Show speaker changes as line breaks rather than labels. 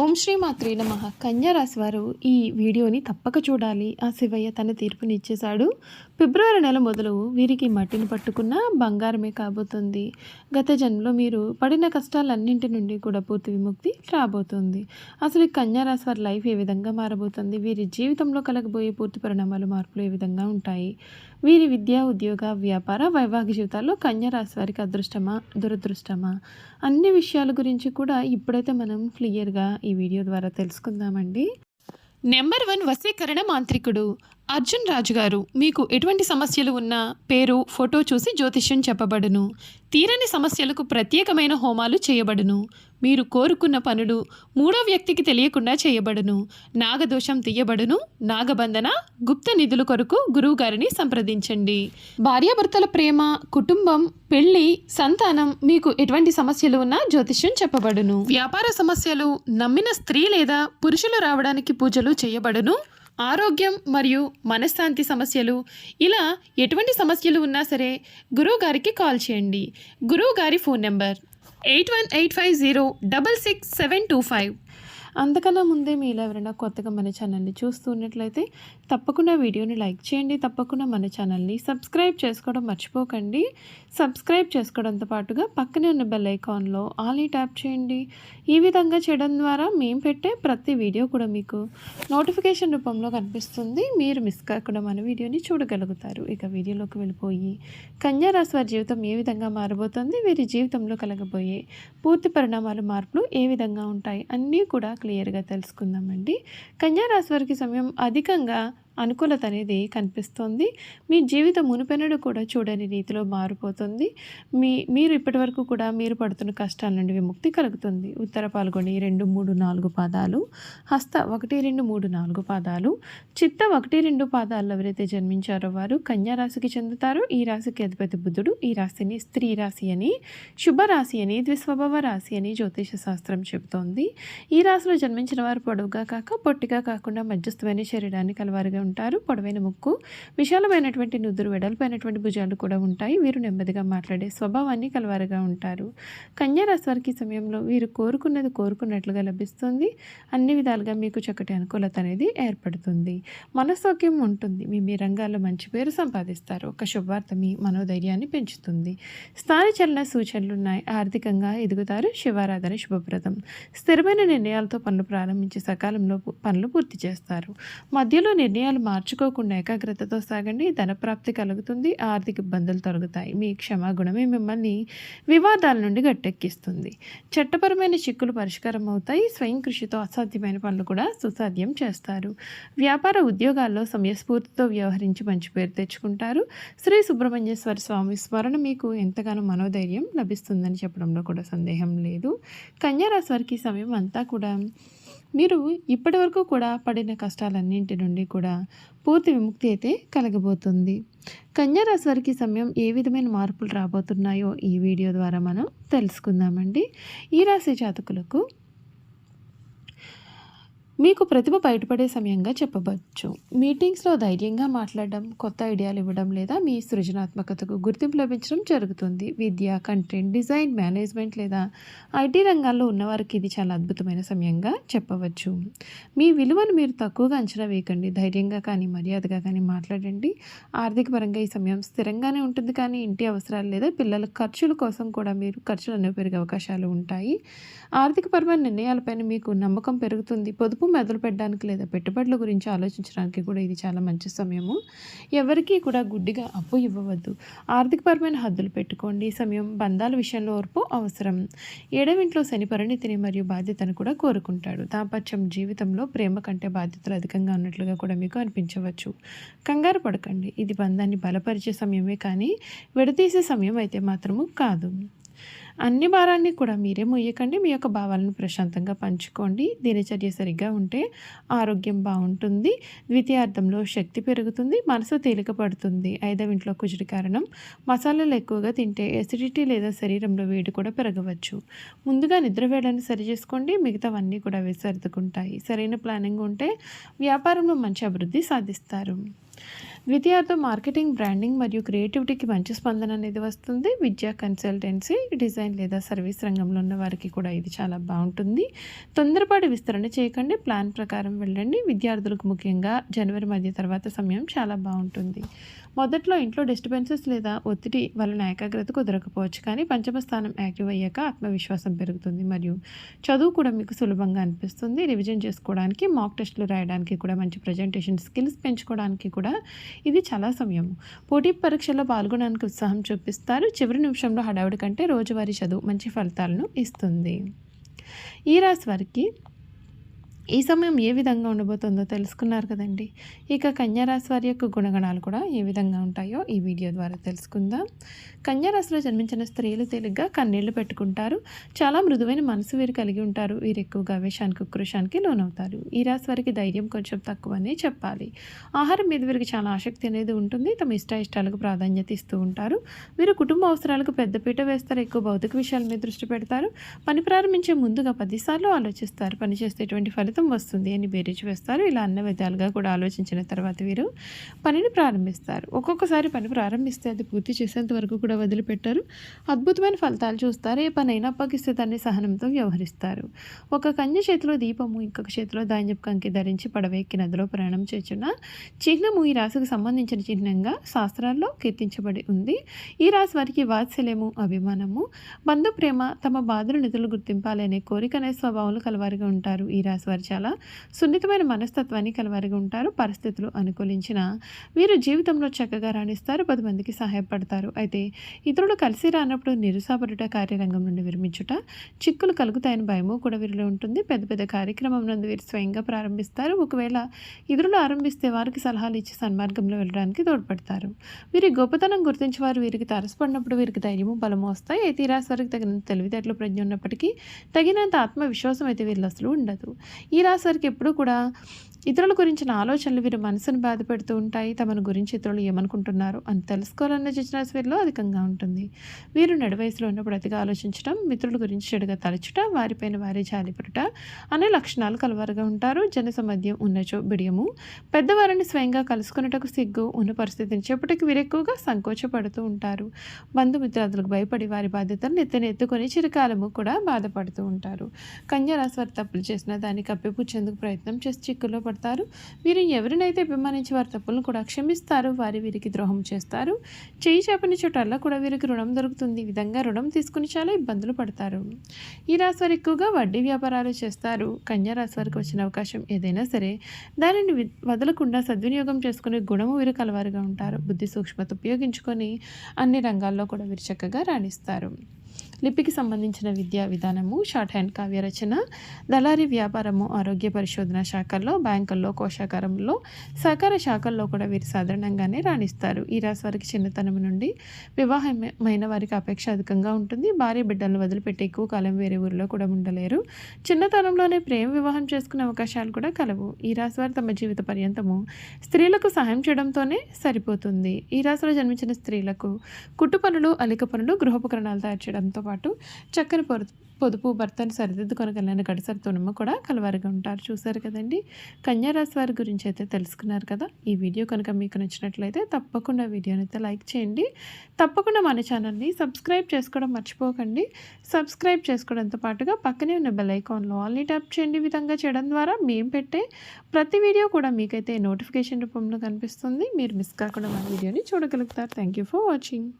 ఓం శ్రీ మాత్రే నమ. కన్యారాశి వారు ఈ వీడియోని తప్పక చూడాలి. ఆ శివయ్య తన తీర్పుని ఇచ్చేశాడు ఫిబ్రవరి నెల మొదలు వీరికి మట్టిని పట్టుకున్న బంగారమే కాబోతుంది. గత జన్మలో మీరు పడిన కష్టాలన్నింటి నుండి కూడా పూర్తి విముక్తి రాబోతుంది. అసలు ఈ కన్యారాశి వారి లైఫ్ ఏ విధంగా మారబోతుంది? వీరి జీవితంలో కలగబోయే పూర్తి పరిణామాలు మార్పులు ఏ విధంగా ఉంటాయి? వీరి విద్య ఉద్యోగ వ్యాపార వైవాహిక జీవితాల్లో కన్యరాశి వారికి అదృష్టమా దురదృష్టమా? అన్ని విషయాల గురించి కూడా ఇప్పుడైతే మనం క్లియర్గా ఈ వీడియో ద్వారా తెలుసుకుందామండి. నెంబర్ వన్ వశీకరణ మాంత్రికుడు. అర్జున్ రాజు గారు మీకు ఎటువంటి సమస్యలు ఉన్నా పేరు ఫోటో చూసి జ్యోతిష్యం చెప్పబడును. తీరని సమస్యలకు ప్రత్యేకమైన హోమాలు చేయబడును. మీరు కోరుకున్న పనులు మూడో వ్యక్తికి తెలియకుండా చేయబడును. నాగదోషం తీయబడును. నాగబంధన గుప్త నిధుల కొరకు గురువుగారిని సంప్రదించండి. భార్యాభర్తల ప్రేమ కుటుంబం పెళ్ళి సంతానం మీకు ఎటువంటి సమస్యలు ఉన్నా జ్యోతిష్యం చెప్పబడును. వ్యాపార సమస్యలు నమ్మిన స్త్రీ లేదా పురుషులు రావడానికి పూజలు చేయబడును. ఆరోగ్యం మరియు మనశ్శాంతి సమస్యలు. ఇలా ఎటువంటి సమస్యలు ఉన్నా సరే గురువు గారికి కాల్ చేయండి. గురువు గారి phone number eight one eight five zero double six seven two five. అంతకన్నా ముందే మీరు ఎవరైనా కొత్తగా మన ఛానల్ని చూస్తూ ఉన్నట్లయితే తప్పకుండా వీడియోని లైక్ చేయండి. తప్పకుండా మన ఛానల్ని సబ్స్క్రైబ్ చేసుకోవడం మర్చిపోకండి. సబ్స్క్రైబ్ చేసుకోవడంతో పాటుగా పక్కనే ఉన్న బెల్ ఐకాన్లో ఆలీ ట్యాప్ చేయండి. ఈ విధంగా చేయడం ద్వారా మేము పెట్టే ప్రతి వీడియో కూడా మీకు నోటిఫికేషన్ రూపంలో కనిపిస్తుంది. మీరు మిస్ కాకుండా మన వీడియోని చూడగలుగుతారు. ఇక వీడియోలోకి వెళ్ళిపోయి కన్యారాశి వారి జీవితం ఏ విధంగా మారబోతుంది? వీరి జీవితంలో కలగబోయే పూర్తి పరిణామాలు మార్పులు ఏ విధంగా ఉంటాయి? అన్నీ కూడా క్లియర్గా తెలుసుకుందామండి. కన్యా రాశి వారికి సమయం అధికంగా అనుకూలత అనేది కనిపిస్తుంది. మీ జీవితం మునిపెనడు కూడా చూడని రీతిలో మారిపోతుంది. మీ మీరు ఇప్పటివరకు కూడా మీరు పడుతున్న కష్టాల నుండి విముక్తి కలుగుతుంది. ఉత్తర పాల్గొని రెండు మూడు నాలుగు పాదాలు హస్త ఒకటి రెండు మూడు నాలుగు పాదాలు చిత్త ఒకటి రెండు పాదాల్లో ఎవరైతే జన్మించారో వారు కన్యా రాశికి చెందుతారు. ఈ రాశికి అధిపతి బుద్ధుడు ఈ రాశిని స్త్రీ రాశి అని శుభరాశి అని ద్విస్వభావ రాశి అని జ్యోతిష శాస్త్రం చెబుతోంది. ఈ రాశిలో జన్మించిన వారు పొడవుగా కాక పొట్టిగా కాకుండా మధ్యస్థమైన శరీరాన్ని కలవారుగా ఉంటారు. పొడవైన ముక్కు విశాలమైనటువంటి నుదురు వెడల్పైనటువంటి భుజాలు కూడా ఉంటాయి. వీరు నెమ్మదిగా మాట్లాడే స్వభావాన్ని కలవారుగా ఉంటారు. కన్యారాశి వారికి సమయంలో వీరు కోరుకున్నది కోరుకున్నట్లుగా లభిస్తుంది. అన్ని విధాలుగా మీకు చక్కటి అనుకూలత అనేది ఏర్పడుతుంది. మనసౌక్యం ఉంటుంది. మీ మీ రంగాల్లో మంచి పేరు సంపాదిస్తారు. ఒక శుభవార్త మీ మనోధైర్యాన్ని పెంచుతుంది. స్థాన చలన సూచనలు ఉన్నాయి. ఆర్థికంగా ఎదుగుతారు. శివారాధన శుభప్రదం. స్థిరమైన నిర్ణయాలతో పనులు ప్రారంభించి సకాలంలో పనులు పూర్తి చేస్తారు. మధ్యలో నిర్ణయాలు మార్చుకోకుండా ఏకాగ్రతతో సాగండి. ధనప్రాప్తి కలుగుతుంది. ఆర్థిక ఇబ్బందులు తొలగుతాయి. మీ క్షమాగుణమే మిమ్మల్ని వివాదాల నుండి గట్టెక్కిస్తుంది. చట్టపరమైన చిక్కులు పరిష్కారం అవుతాయి. స్వయం కృషితో అసాధ్యమైన పనులు కూడా సుసాధ్యం చేస్తారు. వ్యాపార ఉద్యోగాల్లో సమయస్ఫూర్తితో వ్యవహరించి మంచి పేరు తెచ్చుకుంటారు. శ్రీ సుబ్రహ్మణ్యేశ్వర స్వామి స్మరణ మీకు ఎంతగానో మనోధైర్యం లభిస్తుందని చెప్పడంలో కూడా సందేహం లేదు. కన్యారాశి వారికి సమయం అంతా కూడా మీరు ఇప్పటివరకు కూడా పడిన కష్టాలన్నింటి నుండి కూడా పూర్తి విముక్తి అయితే కలగబోతుంది. కన్యారాశి వారికి సమయం ఏ విధమైన మార్పులు రాబోతున్నాయో ఈ వీడియో ద్వారా మనం తెలుసుకుందామండి. ఈ రాశి జాతకులకు మీకు ప్రతిభ బయటపడే సమయంగా చెప్పవచ్చు. మీటింగ్స్లో ధైర్యంగా మాట్లాడడం కొత్త ఐడియాలు ఇవ్వడం లేదా మీ సృజనాత్మకతకు గుర్తింపు లభించడం జరుగుతుంది. విద్య కంటెంట్ డిజైన్ మేనేజ్మెంట్ లేదా ఐటీ రంగాల్లో ఉన్నవారికి ఇది చాలా అద్భుతమైన సమయంగా చెప్పవచ్చు. మీ విలువను మీరు తక్కువగా అంచనా వేయకండి. ధైర్యంగా కానీ మర్యాదగా కానీ మాట్లాడండి. ఆర్థిక పరంగా ఈ సమయం స్థిరంగానే ఉంటుంది కానీ ఇంటి అవసరాలు లేదా పిల్లల ఖర్చుల కోసం కూడా మీరు ఖర్చులు అనేవి పెరిగే అవకాశాలు ఉంటాయి. ఆర్థికపరమైన నిర్ణయాలపైన మీకు నమ్మకం పెరుగుతుంది. పొదుపు మొదలు పెట్టడానికి లేదా పెట్టుబడుల గురించి ఆలోచించడానికి కూడా ఇది చాలా మంచి సమయము. ఎవరికీ కూడా గుడ్డిగా అప్పు ఇవ్వవద్దు. ఆర్థికపరమైన హద్దులు పెట్టుకోండి. సమయం బంధాల విషయంలో ఓర్పు అవసరం. ఏడవింట్లో శని పరిణితిని మరియు బాధ్యతను కూడా కోరుకుంటాడు. దాపత్యం జీవితంలో ప్రేమ కంటే బాధ్యతలు అధికంగా ఉన్నట్లుగా కూడా మీకు అనిపించవచ్చు. కంగారు పడకండి. ఇది బంధాన్ని బలపరిచే సమయమే కానీ విడదీసే సమయం అయితే మాత్రము కాదు. అన్ని భారాన్ని కూడా మీరే మొయ్యకండి. మీ యొక్క భావాలను ప్రశాంతంగా పంచుకోండి. దినచర్య సరిగ్గా ఉంటే ఆరోగ్యం బాగుంటుంది. ద్వితీయార్థంలో శక్తి పెరుగుతుంది. మనసు తేలిక పడుతుంది. ఐదవ ఇంట్లో కుజుడి కారణం మసాలాలు ఎక్కువగా తింటే ఎసిడిటీ లేదా శరీరంలో వేడి కూడా పెరగవచ్చు. ముందుగా నిద్ర వేళను సరి చేసుకోండి. మిగతావన్నీ కూడా అవి సర్దుకుంటాయి. సరైన ప్లానింగ్ ఉంటే వ్యాపారంలో మంచి అభివృద్ధి సాధిస్తారు. ద్వితీయార్థం మార్కెటింగ్ బ్రాండింగ్ మరియు క్రియేటివిటీకి మంచి స్పందన అనేది వస్తుంది. విద్యా కన్సల్టెన్సీ డిజైన్ లేదా సర్వీస్ రంగంలో ఉన్న వారికి కూడా ఇది చాలా బాగుంటుంది. తొందరపాటు విస్తరణ చేయకండి. ప్లాన్ ప్రకారం వెళ్ళండి. విద్యార్థులకు ముఖ్యంగా జనవరి మధ్య తర్వాత సమయం చాలా బాగుంటుంది. మొదట్లో ఇంట్లో డిస్టర్బెన్సెస్ లేదా ఒత్తిడి వలన ఏకాగ్రత కుదరకపోవచ్చు కానీ పంచమ స్థానం యాక్టివ్ అయ్యాక ఆత్మవిశ్వాసం పెరుగుతుంది. మరియు చదువు కూడా మీకు సులభంగా అనిపిస్తుంది. రివిజన్ చేసుకోవడానికి మాక్ టెస్టులు రాయడానికి కూడా మంచి ప్రజెంటేషన్ స్కిల్స్ పెంచుకోవడానికి కూడా ఇది చాలా సమయం. పోటీ పరీక్షల్లో పాల్గొనడానికి ఉత్సాహం చూపిస్తారు. చివరి నిమిషంలో హడావుడి కంటే రోజువారీ చదువు మంచి ఫలితాలను ఇస్తుంది. ఈ రాశి వారికి ఈ సమయం ఏ విధంగా ఉండబోతుందో తెలుసుకున్నారు కదండి. ఇక కన్యారాశి వారి యొక్క గుణగణాలు కూడా ఏ విధంగా ఉంటాయో ఈ వీడియో ద్వారా తెలుసుకుందాం. కన్యారాశిలో జన్మించిన స్త్రీలు తేలిగ్గా కన్నీళ్ళు పెట్టుకుంటారు. చాలా మృదువైన మనసు వీరు కలిగి ఉంటారు. వీరు ఎక్కువగా విషానికి కృషానికి లోనవుతారు. ఈ రాశి వారికి ధైర్యం కొంచెం తక్కువనే చెప్పాలి. ఆహారం మీద వీరికి చాలా ఆసక్తి అనేది ఉంటుంది. తమ ఇష్ట ఇష్టాలకు ప్రాధాన్యత ఇస్తూ ఉంటారు. వీరు కుటుంబ అవసరాలకు పెద్దపీట వేస్తారు. ఎక్కువ భౌతిక విషయాల మీద దృష్టి పెడతారు. పని ప్రారంభించే ముందుగా పదిసార్లు ఆలోచిస్తారు. పని చేసేటువంటి ఫలితం వస్తుంది అని బేరీచి వేస్తారు. ఇలా అన్ని విధాలుగా కూడా ఆలోచించిన తర్వాత వీరు పనిని ప్రారంభిస్తారు. ఒక్కొక్కసారి పని ప్రారంభిస్తే అది పూర్తి చేసేంత వరకు కూడా వదిలిపెట్టారు. అద్భుతమైన ఫలితాలు చూస్తారు. ఏ పనైనా అప్పగిస్తే దాన్ని సహనంతో వ్యవహరిస్తారు. ఒక కన్య చేతిలో దీపము ఇంకొక చేతిలో ధాన్యపు కంకి ధరించి పడవెక్కి నదిలో ప్రయాణం చేసిన చిహ్నము ఈ రాశికి సంబంధించిన చిహ్నంగా శాస్త్రాల్లో కీర్తించబడి ఉంది. ఈ రాశి వారికి వాత్సల్యము అభిమానము బంధు ప్రేమ తమ బాధలు నిధులు గుర్తింపాలనే కోరిక అనే స్వభావాలు కలవారిగా ఉంటారు. ఈ రాశి వారి చాలా సున్నితమైన మనస్తత్వాన్ని కలవారిగా ఉంటారు పరిస్థితులు అనుకూలించిన. వీరు జీవితంలో చక్కగా రాణిస్తారు పది మందికి సహాయపడతారు. అయితే ఇతరులు కలిసి రానప్పుడు నిరుసాపరుట కార్యరంగం నుండి విరమించుట చిక్కులు కలుగుతాయని భయము కూడా వీరిలో ఉంటుంది. పెద్ద పెద్ద కార్యక్రమం నందు వీరు స్వయంగా ప్రారంభిస్తారు. ఒకవేళ ఇతరులు ఆరంభిస్తే వారికి సలహాలు ఇచ్చి సన్మార్గంలో వెళ్ళడానికి తోడ్పడతారు. వీరి గొప్పతనం గుర్తించి వారు వీరికి తరసపడినప్పుడు వీరికి ధైర్యము బలము వస్తాయి. అయితే ఈ రాశి వారికి తగినంత తెలివితేటలు ప్రజ్ఞ ఉన్నప్పటికీ తగినంత ఆత్మవిశ్వాసం అయితే వీళ్ళు అసలు ఉండదు. ఈ ఈ రాశారికి ఎప్పుడూ కూడా ఇతరుల గురించిన ఆలోచనలు వీరి మనసును బాధపెడుతూ ఉంటాయి. తమను గురించి ఇతరులు ఏమనుకుంటున్నారు అని తెలుసుకోవాలన్న జిజ్ఞాస వీరిలో అధికంగా ఉంటుంది. వీరు నడివయసులో ఉన్నప్పుడు అతిగా ఆలోచించడం మిత్రుల గురించి చెడుగా తలచుట వారిపైన వారి జాలిపడుట అనే లక్షణాలు కలవారుగా ఉంటారు. జనసమధ్యం ఉన్నచో బిడియము పెద్దవారిని స్వయంగా కలుసుకున్నటకు సిగ్గు ఉన్న పరిస్థితిని చెప్పటికి వీరు ఎక్కువగా సంకోచపడుతూ ఉంటారు. బంధుమిత్రాదులకు భయపడి వారి బాధ్యతలను ఎత్తున ఎత్తుకొని చిరకాలము కూడా బాధపడుతూ ఉంటారు. కన్యారాశి వారు తప్పులు చేసిన దాన్ని కప్పిపుచ్చేందుకు ప్రయత్నం చేసి చిక్కులో పడతారు. వీరు ఎవరినైతే అభిమానించి వారి తప్పులను కూడా క్షమిస్తారు వారి వీరికి ద్రోహం చేస్తారు. చేయి చేపని చోటల్లా కూడా వీరికి రుణం దొరుకుతుంది. ఈ విధంగా రుణం తీసుకుని చాలా ఇబ్బందులు పడతారు. ఈ రాశి వారు ఎక్కువగా వడ్డీ వ్యాపారాలు చేస్తారు. కన్యా రాశి వారికి వచ్చిన అవకాశం ఏదైనా సరే దానిని వదలకుండా సద్వినియోగం చేసుకునే గుణము వీరు కలవారుగా ఉంటారు. బుద్ధి సూక్ష్మత ఉపయోగించుకొని అన్ని రంగాల్లో కూడా వీరు చక్కగా రాణిస్తారు. లిపికి సంబంధించిన విద్యా విధానము షార్ట్ హ్యాండ్ కావ్య రచన దళారీ వ్యాపారము ఆరోగ్య పరిశోధన శాఖల్లో బ్యాంకుల్లో కోశాకారంలో సహకార శాఖల్లో కూడా వీరు సాధారణంగానే రాణిస్తారు. ఈ రాశి వారికి చిన్నతనం నుండి వివాహమైన వారికి అపేక్ష అధికంగా ఉంటుంది. భార్య బిడ్డలను వదిలిపెట్టి ఎక్కువ కాలం వేరే ఊరిలో కూడా ఉండలేరు. చిన్నతనంలోనే ప్రేమ వివాహం చేసుకునే అవకాశాలు కూడా కలవు. ఈ రాశి వారు తమ జీవిత పర్యంతము స్త్రీలకు సహాయం చేయడంతోనే సరిపోతుంది. ఈ రాశిలో జన్మించిన స్త్రీలకు కుట్టు పనులు అలిక పనులు గృహోపకరణాలు తయారు చేయడంతో పాటు చక్కని పొరు పొదుపు భర్తను సరిదిద్దుకొనగలిగిన గడిసరి తుణుమ కూడా కలవారిగా ఉంటారు. చూశారు కదండి? కన్యారాశి వారి గురించి అయితే తెలుసుకున్నారు కదా? ఈ వీడియో కనుక మీకు నచ్చినట్లయితే తప్పకుండా వీడియోని అయితే లైక్ చేయండి. తప్పకుండా మన ఛానల్ని సబ్స్క్రైబ్ చేసుకోవడం మర్చిపోకండి. సబ్స్క్రైబ్ చేసుకోవడంతో పాటుగా పక్కనే ఉన్న బెల్ ఐకాన్లో ఆల్ని ట్యాప్ చేయండి. విధంగా చేయడం ద్వారా మేము పెట్టే ప్రతి వీడియో కూడా మీకైతే నోటిఫికేషన్ రూపంలో కనిపిస్తుంది. మీరు మిస్ కాకుండా మన వీడియోని చూడగలుగుతారు. Thank you for watching.